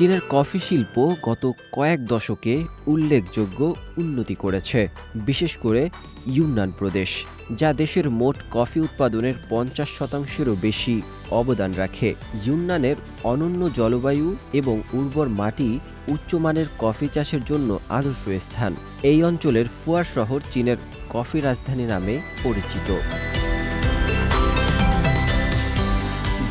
চীনের কফি শিল্প গত কয়েক দশকে উল্লেখযোগ্য উন্নতি করেছে, বিশেষ করে ইউনান প্রদেশ, যা দেশের মোট কফি উৎপাদনের পঞ্চাশ শতাংশেরও বেশি অবদান রাখে। ইউনানের অনন্য জলবায়ু এবং উর্বর মাটি উচ্চমানের কফি চাষের জন্য আদর্শ স্থান। এই অঞ্চলের ফুয়ার শহর চীনের কফি রাজধানী নামে পরিচিত।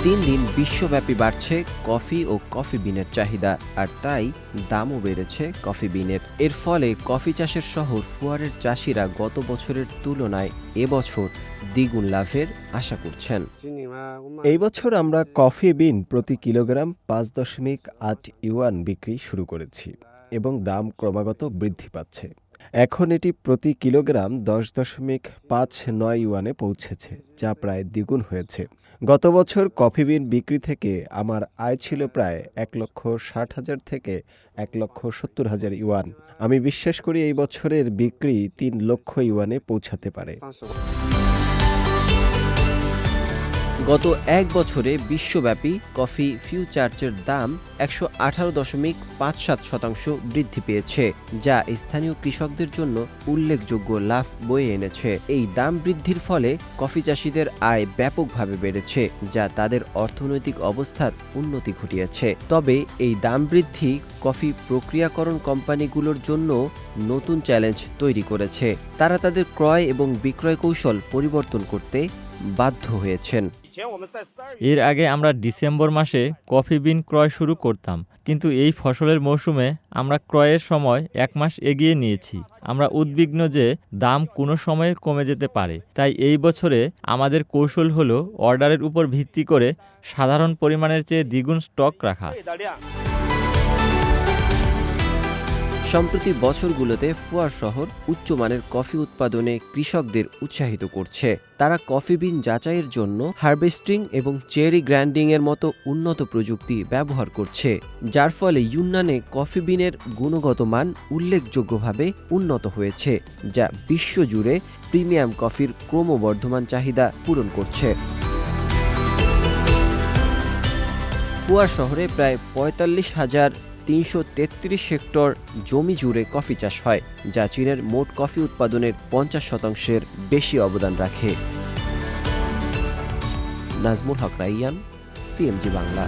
দিন দিন বিশ্বব্যাপী বাড়ছে কফি ও কফি বিনের চাহিদা, আর তাই দামও বেড়েছে কফি বিনের। এর ফলে কফি চাষের শহর ফুয়ারের চাষিরা গত বছরের তুলনায় এবছর দ্বিগুণ লাভের আশা করছেন। এই বছর আমরা কফি বিন প্রতি কিলোগ্রাম পাঁচ দশমিক আট ইউয়ান বিক্রি শুরু করেছি এবং দাম ক্রমাগত বৃদ্ধি পাচ্ছে। এখন এটি প্রতি কিলোগ্রাম দশ দশমিক পাঁচ নয় ইউয়ানে পৌঁছেছে, যা প্রায় দ্বিগুণ হয়েছে। গত বছর কফি বিন বিক্রি থেকে আমার আয় ছিল প্রায় এক লক্ষ ষাট হাজার থেকে এক লক্ষ সত্তর হাজার ইউয়ান। আমি বিশ্বাস করি এই বছরের বিক্রি তিন লক্ষ ইউয়ানে পৌঁছাতে পারে। গত এক বছরে বিশ্বব্যাপী কফি ফিউচার্চের দাম একশো আঠারো দশমিক পাঁচ সাত শতাংশ বৃদ্ধি পেয়েছে, যা স্থানীয় কৃষকদের জন্য উল্লেখযোগ্য লাভ বয়ে এনেছে। এই দাম বৃদ্ধির ফলে কফি চাষিদের আয় ব্যাপকভাবে বেড়েছে, যা তাদের অর্থনৈতিক অবস্থার উন্নতি ঘটিয়েছে। তবে এই দাম বৃদ্ধি কফি প্রক্রিয়াকরণ কোম্পানিগুলোর জন্য নতুন চ্যালেঞ্জ তৈরি করেছে। তারা তাদের ক্রয় এবং বিক্রয় কৌশল পরিবর্তন করতে বাধ্য হয়েছেন। এর আগে আমরা ডিসেম্বর মাসে কফি বিন ক্রয় শুরু করতাম কিন্তু এই ফসলের মৌসুমে আমরা ক্রয়ের সময় এক মাস এগিয়ে নিয়েছি। আমরা উদ্বিগ্ন যে দাম কোনো সময়ে কমে যেতে পারে। তাই এই বছরে আমাদের কৌশল হলো অর্ডারের উপর ভিত্তি করে সাধারণ পরিমাণের চেয়ে দ্বিগুণ স্টক রাখা। সম্প্রতি বছরগুলোতে ফুয়ার শহর উচ্চমানের কফি উৎপাদনে কৃষকদের উৎসাহিত করছে। তারা কফি বিন যাচাইয়ের জন্য হারভেস্টিং এবং চেরি গ্র্যান্ডিং এর মতো উন্নত প্রযুক্তি ব্যবহার করছে, যার ফলে ইউনানে কফি বিনের গুণগত মান উল্লেখযোগ্যভাবে উন্নত হয়েছে, যা বিশ্বজুড়ে প্রিমিয়াম কফির ক্রমবর্ধমান চাহিদা পূরণ করছে। ফুয়ার শহরে প্রায় পঁয়তাল্লিশ হাজার তিনশো তেত্রিশ হেক্টর জমি জুড়ে কফি চাষ হয়, যা চীনের মোট কফি উৎপাদনের পঞ্চাশ শতাংশের বেশি অবদান রাখে। নাজমুল হক রাইয়ান, সিএমজি বাংলা।